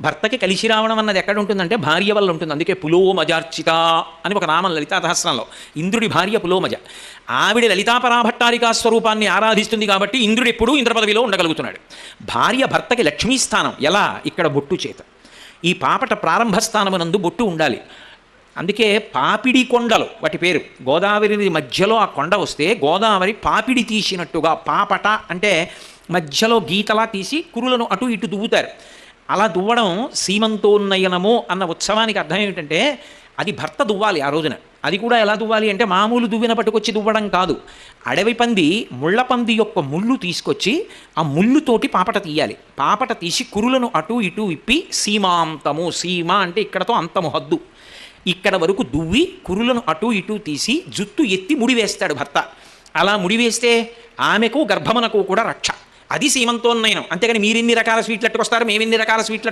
భర్తకి కలిసి రావడం అన్నది ఎక్కడ ఉంటుందంటే భార్య వల్ల ఉంటుంది. అందుకే పులోమజార్చిత అని ఒక నామం లలితా సహస్రంలో. ఇంద్రుడి భార్య పులోమజ. ఆవిడ లలితాపరాభట్టారికా స్వరూపాన్ని ఆరాధిస్తుంది కాబట్టి ఇంద్రుడు ఎప్పుడూ ఇంద్ర పదవిలో ఉండగలుగుతున్నాడు. భార్య భర్తకి లక్ష్మీ స్థానం ఎలా? ఇక్కడ బొట్టు చేత. ఈ పాపట ప్రారంభ స్థానమునందు బొట్టు ఉండాలి. అందుకే పాపిడి కొండలు వాటి పేరు. గోదావరి మధ్యలో ఆ కొండ వస్తే గోదావరి పాపిడి తీసినట్టుగా పాపట అంటే మధ్యలో గీతలా తీసి కురులను అటు ఇటు దువ్వుతారు. అలా దువ్వడం సీమంతోన్నయనము అన్న ఉత్సవానికి అర్థం ఏమిటంటే అది భర్త దువ్వాలి ఆ రోజున. అది కూడా ఎలా దువ్వాలి అంటే మామూలు దువ్విన పట్టుకొచ్చి దువ్వడం కాదు. అడవి పంది ముళ్ళ పంది యొక్క ముళ్ళు తీసుకొచ్చి ఆ ముళ్ళుతోటి పాపట తీయాలి. పాపట తీసి కురులను అటు ఇటు ఇప్పి సీమాంతము సీమ అంటే ఇక్కడతో అంతము హద్దు. ఇక్కడ వరకు దువ్వి కురులను అటు ఇటు తీసి జుత్తు ఎత్తి ముడి వేస్తాడు భర్త. అలా ముడి వేస్తే ఆమెకు గర్భమునకు కూడా రక్ష. అది సీమంతోన్నయనం. అంతేగాని మీరు ఎన్ని రకాల స్వీట్లు అట్టుకొస్తారు మేము ఇన్ని రకాల స్వీట్లు